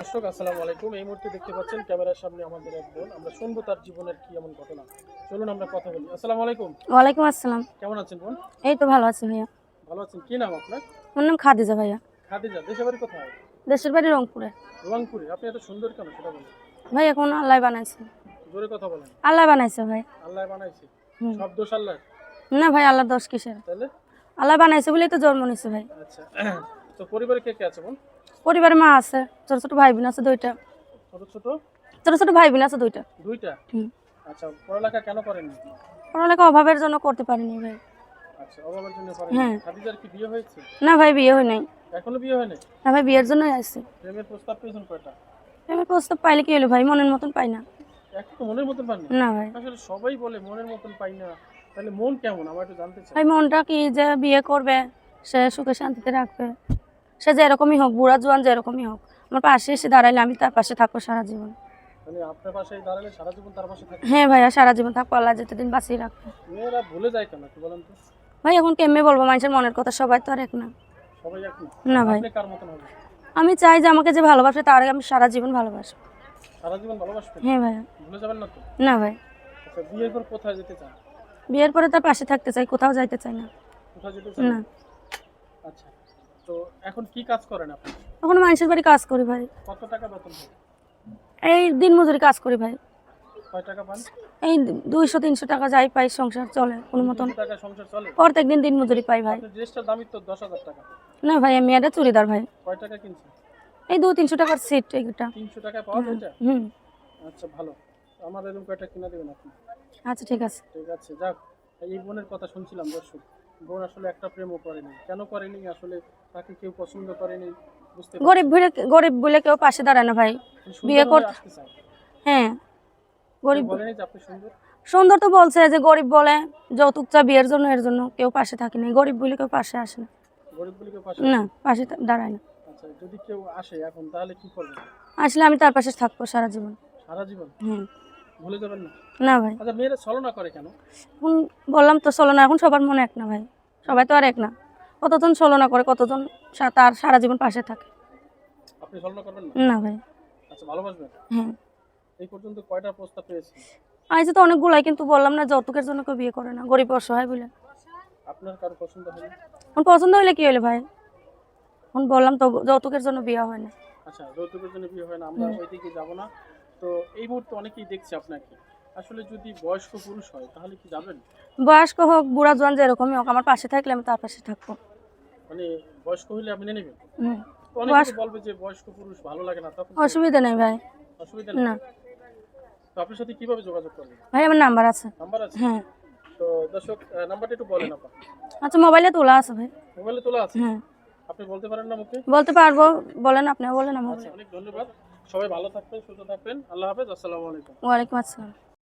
দর্শক আসসালামু আলাইকুম। এই মুহূর্তে দেখতে পাচ্ছেন ক্যামেরার সামনে আমাদের এক বোন। আমরা শুনব তার জীবনের কি এমন ঘটনা। চলুন আমরা কথা বলি। আসসালামু আলাইকুম। ওয়ালাইকুম আসসালাম। কেমন আছেন বোন? এই তো ভালো আছি ভাইয়া। ভালো আছেন? কি নাম আপনার? আমার নাম খাদিজা ভাইয়া। খাদিজা দেশে বাড়ি কোথায়? দেশের বাড়ি রংপুরে। রোয়াংপুরে আপনি এত সুন্দর কেন সেটা বলুন। ভাই এখন আল্লাহ বানাইছে। জোরে কথা বলেন। আল্লাহ বানাইছে ভাই। আল্লাহ বানাইছে? সব দোষ আল্লাহ না ভাই আল্লাহ দশ কিসের? তাহলে আল্লাহ বানাইছে বলেই তো জন্ম নিছে ভাই। আচ্ছা। তো পরিবারে কে কে আছে বোন? পরিবারে মা আছে ছোট ছোট ভাই বোন আছে দুইটা। ছোট ছোট? ছোট ছোট ভাই বোন আছে দুইটা। দুইটা? আচ্ছা পড়ালেখা কেন করেননি? পড়ালেখা অভাবের জন্য করতে পারিনি ভাই। আচ্ছা অভাবের জন্য হ্যাঁ। করেন খাদিজার কি বিয়ে হয়েছে? না ভাই বিয়ে হয় নাই। এখনও বিয়ে হয়নি না ভাই বিয়ের জন্যই আসছে প্রেমের প্রস্তাব পেয়েছেন কয়টা? আমি প্রস্তাব পাইলে কি হলো ভাই? মনের মতন পাই না। তো মনের মতন না না ভাই। আসলে সবাই বলে মনের মতন পাই না। তাহলে মন কেমন? আমার একটু জানতে চাই। ভাই মনটা কি যে বিয়ে করবে সে সুখে শান্তিতে রাখবে। সে যেরকমই হোক বুড়া জোয়ান যেরকমই হোক আমার পাশে এসে দাঁড়াইলে আমি তার পাশে থাকব সারা জীবন। মানে হ্যাঁ ভাইয়া সারা জীবন থাকব আল্লাহ যেতদিন বাঁচিয়ে রাখব। ভাই এখন কেমনে বলব মানুষের মনের কথা সবাই তো আর এক না। না? ভাই। আমি চাই যে আমাকে যে ভালোবাসে তার আগে আমি সারা জীবন ভালোবাসবো। হ্যাঁ ভাইয়া না ভাই। আচ্ছা বিয়ের পর যেতে তার পাশে থাকতে চাই কোথাও যাইতে চাই না। যেতে না। আচ্ছা। তো এখন কি কাজ করেন আপনি? এখন মানুষের বাড়ি কাজ করি ভাই। কত টাকা বেতন পান এই দিন মজুরি কাজ করি ভাই। কয় টাকা পান? এই দুইশো তিনশো টাকা যাই পাই সংসার চলে কোনো মতন। টাকা সংসার চলে? প্রত্যেক দিন দিন মজুরি পাই ভাই। ড্রেসটার দামই তো দশ হাজার টাকা। না ভাই আমি এটা চুড়িদার ভাই। কয় টাকা কিনছেন? এই দু তিনশো টাকার সিট এইটা। তিনশো টাকায় পাওয়া যায় হুম। আচ্ছা ভালো। আমার এরকম কয়টা কিনা দেবেন আপনি? আচ্ছা ঠিক আছে। ঠিক আছে যাক। এই বোনের কথা শুনছিলাম দর্শক। বোন আসলে একটা প্রেমও করেনি কেন করেনি আসলে তাকে কেউ পছন্দ করেনি বুঝতে গরিব বলে গরিব বলে কেউ পাশে দাঁড়ায় না ভাই। বিয়ে করতে- হ্যাঁ গরিব বলেনি যে আপনি সুন্দর? সুন্দর তো বলছে যে গরিব বলে যৌতুক চা বিয়ের জন্য এর জন্য কেউ পাশে থাকে না। গরিব বলে কেউ পাশে আসে না। গরিব বলে কেউ পাশে না পাশে দাঁড়ায় না। আচ্ছা যদি কেউ আসে এখন তাহলে কি করবেন আসলে আমি তার পাশে থাকব সারা জীবন। সারা জীবন? হ্যাঁ। ভুলে যাবেন না? না ভাই। আচ্ছা মেয়েরা ছলনা করে কেন? এখন বললাম তো এখন সবার মনে এক না ভাই। সবাই তো আর এক না। কতজন ছলনা করে কতজন সা- তার সারা জীবন পাশে থাকে? আপনি ছলনা করবেন না? না ভাই। আচ্ছা ভালোবাসবেন? হ্যাঁ। এই পর্যন্ত কয়টা প্রস্তাব পেয়েছেন? আইসে তো অনেকগুলাই কিন্তু বললাম না যৌতুকের জন্য কেউ বিয়ে করে না। গরিব অসহায় বলে। আপনার কারও পছন্দ হয়নি? এখন পছন্দ হইলে কি হইলে ভাই? এখন বললাম তো যৌতুকের জন্য বিয়ে হয় না। আচ্ছা যৌতুকের জন্য বিয়ে হয় না আমরা ওই দিকে যাব না। তো এই মুহূর্তে অনেকেই দেখছে আপনাকে। আসলে যদি বয়স্ক পুরুষ হয় তাহলে কি যাবেন? বয়স্ক হোক বুড়া জোয়ান যেরকমই হোক আমার পাশে থাকলে আমি তার পাশে থাকব। মানে বয়স্ক হইলে আপনি নেবেন? অনেকে বলবে যে বয়স্ক পুরুষ ভালো লাগে না তখন অসুবিধা নেই ভাই। অসুবিধা না। তো আপনার সাথে কীভাবে যোগাযোগ করবেন? ভাই আমার নাম্বার আছে। নাম্বার আছে? হ্যাঁ। তো দর্শক নাম্বারটা একটু বলেন আপা আচ্ছা মোবাইলে তোলা আছে ভাই। মোবাইলে তোলা আছে? হ্যাঁ। আপনি বলতে পারেন না মুখে বলতে পারব বলেন আপনি বলেন আমার আচ্ছা অনেক ধন্যবাদ। সবাই ভালো থাকবেন সুস্থ থাকবেন। আল্লাহ হাফেজ আসসালামু আলাইকুম। ওয়ালাইকুম আসসালাম।